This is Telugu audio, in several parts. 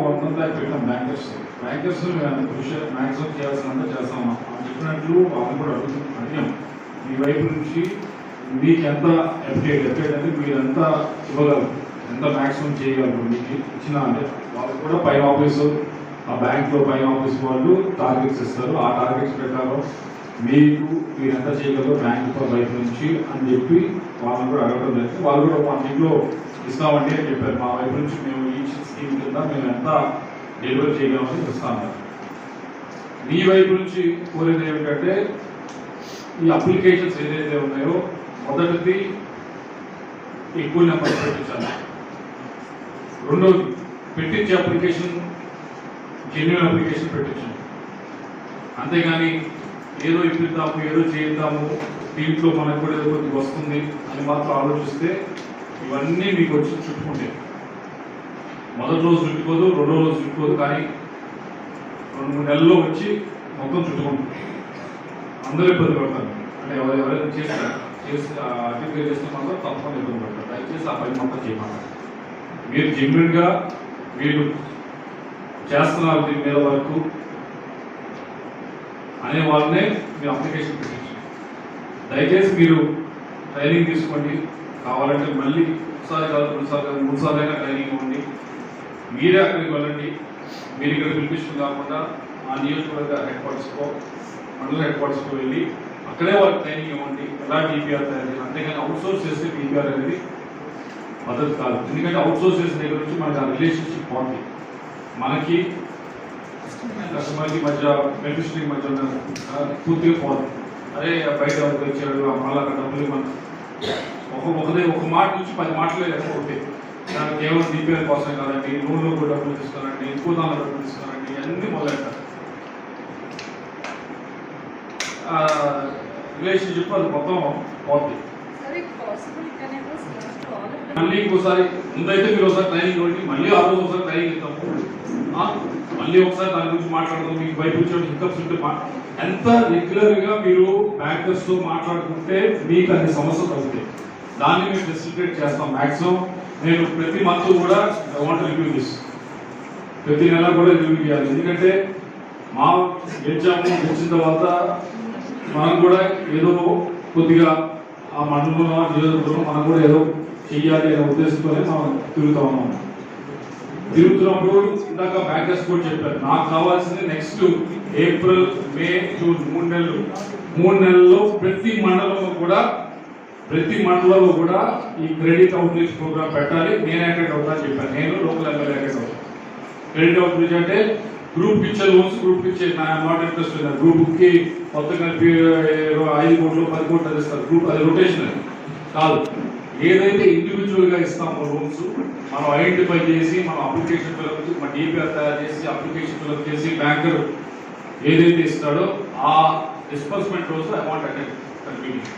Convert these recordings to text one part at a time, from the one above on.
మీటింగ్ వన్ మంత్ పెట్టాం బ్యాంకర్స్ బ్యాంకర్స్ కృషి మ్యాక్సిమం చేయాల్సినంత చేస్తామా అని చెప్పినట్లు వాళ్ళని కూడా అడుగు అడిగాం. మీ వైపు నుంచి మీకు ఎంత ఎఫ్టేట్ ఎఫ్టేట్ అంటే మీరు ఎంత ఇవ్వగలరు? ఎంత మ్యాక్సిమం చేయగలరు? మీకు ఇచ్చిన అంటే వాళ్ళకి కూడా పై ఆఫీసు ఆ బ్యాంక్లో పై ఆఫీస్ వాళ్ళు టార్గెట్స్ ఇస్తారు. ఆ టార్గెట్స్ ప్రకారం మీకు మీరు ఎంత చేయగలరు బ్యాంక్ వైపు నుంచి అని చెప్పి వాళ్ళని కూడా అడగడం జరిగింది. వాళ్ళు కూడా మా ఇంట్లో ఇస్తామండి అని చెప్పారు. మా వైపు నుంచి మేము ఈ స్కీమ్ కింద మేము ఎంత డెలివరీ చేయగలమని ఇస్తాము మీ వైపు నుంచి కోరేది ఏమిటంటే ఈ అప్లికేషన్స్ ఏదైతే ఉన్నాయో మొదటిది ఎక్కువ నెంబర్ పెట్టించాలి. రెండవది పెట్టించే అప్లికేషన్ జెన్యున్ అప్లికేషన్ పెట్టించాలి. అంతేగాని ఏదో ఇప్పిద్దాము ఏదో చేద్దాము దీంట్లో మనకు కూడా ఏదో కొద్దిగా వస్తుంది అని మాత్రం ఆలోచిస్తే ఇవన్నీ మీకు వచ్చి చుట్టుకుంటాయి. మొదటి రోజు చుట్టుకోదు రెండో రోజు చుట్టుకోదు కానీ రెండు మూడు నెలల్లో వచ్చి మొత్తం చుట్టుకుంటుంది. అందరూ ఇబ్బంది పడతారు. అంటే ఎవరు ఎవరైనా చేస్తారు చేసి అప్లికేట్ చేస్తే మాత్రం తప్పకుండా ఇబ్బంది పడతారు. దయచేసి ఆ పని మొత్తం చేయమంటారు మీరు జెన్యున్గా మీరు చేస్తున్నారు దీని మీద వరకు అనే వాళ్ళనే మీరు అప్లికేషన్ పెట్టచ్చు దయచేసి మీరు ట్రైనింగ్ తీసుకోండి. కావాలంటే మళ్ళీ ఒకసారి కాదు రెండుసార్లు కాదు మూడుసార్లు అయినా ట్రైనింగ్ ఇవ్వండి. మీరే అక్కడికి వెళ్ళండి. మీరు ఇక్కడ పిలిపించడం కాకుండా ఆ నియోజకవర్గ హెడ్ క్వార్టర్స్కో మండల హెడ్ క్వార్టర్స్కో వెళ్ళి అక్కడే వాళ్ళకి ట్రైనింగ్ ఇవ్వండి. ఎలా టీపీఆర్ తయారు చేయాలి అంతేగాని అవుట్ చేస్తే టీపీఆర్ అనేది మద్దతు కాదు. ఎందుకంటే అవుట్సోర్స్ చేసిన దగ్గర నుంచి మనకి ఆ రిలేషన్షిప్ బాగుంది. మనకి కస్టమర్కి మధ్య బెనిఫిషరీ మధ్య ఉన్న పూర్తిగా పోదు. అదే బయట ఎవరికి వచ్చాడు ఆ అక్కడ డబ్బులు మనం ఒక ఒకదే ఒక మాట నుంచి పది మాటలు ఎక్కువ దానికి కేవలం డిపిఆర్ కోసమే కాదండి లోన్లో కూడా డబ్బులు తీసుకోవాలండి ఎక్కువ దానిలో డబ్బులు తీసుకోవాలండి అన్నీ మొదలెట్టారు రిలేషన్షిప్ అది మొత్తం పోతుంది? మళ్ళీ ఇంకోసారి ముందైతే మీరు ఒకసారి ట్రైనింగ్ ఇవ్వండి మళ్ళీ ఆ రోజు ఒకసారి ట్రైనింగ్ ఇస్తాము మళ్ళీ ఒకసారి దాని గురించి మాట్లాడదాం మీకు బయట వచ్చే ఇన్కమ్స్ ఉంటే ఎంత రెగ్యులర్గా మీరు బ్యాంకర్స్తో మాట్లాడుకుంటే మీకు అన్ని సమస్యలు తగ్గుతాయి. దాన్ని మేము ఫెసిలిటేట్ చేస్తాం మ్యాక్సిమం నేను ప్రతి మంత్ కూడా ఐ వాంట్ రివ్యూ దిస్ ప్రతి నెల కూడా రివ్యూ చేయాలి. ఎందుకంటే మా గెలిచాము గెలిచిన తర్వాత మనం కూడా ఏదో కొద్దిగా ఆ మండలంలో జీవితంలో నియోజకవర్గంలో మనం కూడా ఏదో చెయ్యాలి అనే ఉద్దేశంతోనే మనం తిరుగుతా ఉన్నాము తిరుగుతున్నప్పుడు ఇందాక బ్యాంకర్స్ కూడా చెప్పారు నాకు కావాల్సింది నెక్స్ట్ ఏప్రిల్ మే జూన్ మూడు నెలలు. మూడు నెలల్లో ప్రతి మండలంలో కూడా ప్రతి మండలంలో కూడా ఈ క్రెడిట్ అవుట్రీచ్ ప్రోగ్రామ్ పెట్టాలి. నేను ఎక్కడ అవుతా చెప్పాను. నేను లోకల్ ఎమ్మెల్యే ఎక్కడ అవుతాను క్రెడిట్ అవుట్రీచ్ అంటే గ్రూప్ ఇచ్చే లోన్స్ గ్రూప్ ఇచ్చే నా నాట్ ఇంట్రెస్ట్ గ్రూప్ గ్రూప్కి మొత్తం కలిపి ఐదు కోట్లు పది కోట్లు అది ఇస్తారు. గ్రూప్ అది రొటేషన్ కాదు. ఏదైతే ఇండివిజువల్గా ఇస్తామో లోన్స్ మనం ఐడెంటిఫై చేసి మనం అప్లికేషన్ ఫిల్అప్ మన డిపిఆర్ తయారు చేసి అప్లికేషన్ ఫిల్అప్ చేసి బ్యాంకర్ ఏదైతే ఇస్తాడో ఆ డిస్బర్స్మెంట్ రోజు అమౌంట్ అటెండ్. కన్వీనియంట్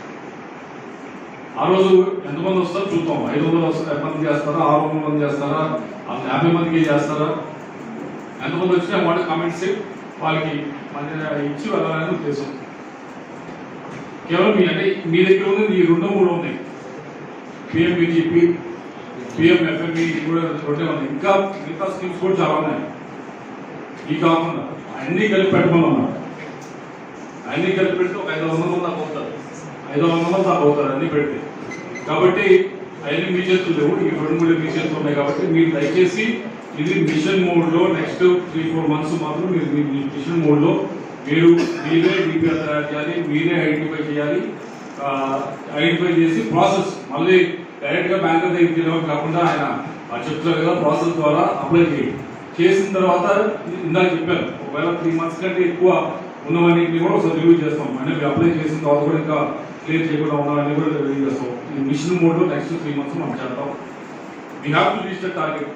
ఆ రోజు ఎంతమంది వస్తారో చూద్దాం. ఐదు వందలు వస్తారు ఎంతమంది చేస్తారా? ఆరు వందల మంది చేస్తారా? యాభై మందికి చేస్తారా? ఎంతమంది వచ్చినా వాటి కామెంట్స్ వాళ్ళకి మధ్య ఇచ్చి వెళ్ళాలని ఉద్దేశం. కేవలం అంటే మీ దగ్గర ఉంది ఈ రెండు మూడు ఉన్నాయి. పిఎంబిజిపి పిఎంఎఫ్ఎంఈ కూడా రెండే ఉన్నాయి. ఇంకా మిగతా స్కీమ్స్ కూడా చాలా ఉన్నాయి. ఈ కాకుండా అన్నీ కలిపి పెట్టమని అన్నీ కలిపి పెట్టి ఒక ఐదు వందల మంది దాకా అవుతారు ఐదు వందల మంది దాకా అవుతారు అన్ని పెడితే. కాబట్టి అవన్నీ మీ చేతులు లేవు ఈ రెండు మూడు మీ చేతులు ఉన్నాయి కాబట్టి మీరు దయచేసి ఇది మిషన్ మోడ్లో నెక్స్ట్ త్రీ ఫోర్ మంత్స్ మాత్రం మీరు మీ మిషన్ మోడ్లో మీరు మీరే డిపిఆర్ తయారు చేయాలి మీరే ఐడెంటిఫై చేయాలి. ఐడెంటిఫై చేసి ప్రాసెస్ మళ్ళీ డైరెక్ట్గా బ్యాంకర్ దగ్గరికి వెళ్ళడం కాకుండా ఆయన ఆ చెప్తారు కదా ప్రాసెస్ ద్వారా అప్లై చేయండి. చేసిన తర్వాత ఇందాక చెప్పాను ఒకవేళ త్రీ మంత్స్ కంటే ఎక్కువ ఉన్నవన్నీ కూడా ఒకసారి రివ్యూ చేస్తాం. అంటే మీరు అప్లై చేసిన తర్వాత కూడా ఇంకా క్లియర్ చేయకుండా ఉండాలని కూడా రివ్యూ మిషన్ మోడ్లో నెక్స్ట్ త్రీ మంత్స్ మనం చేద్దాం. We have to reach the target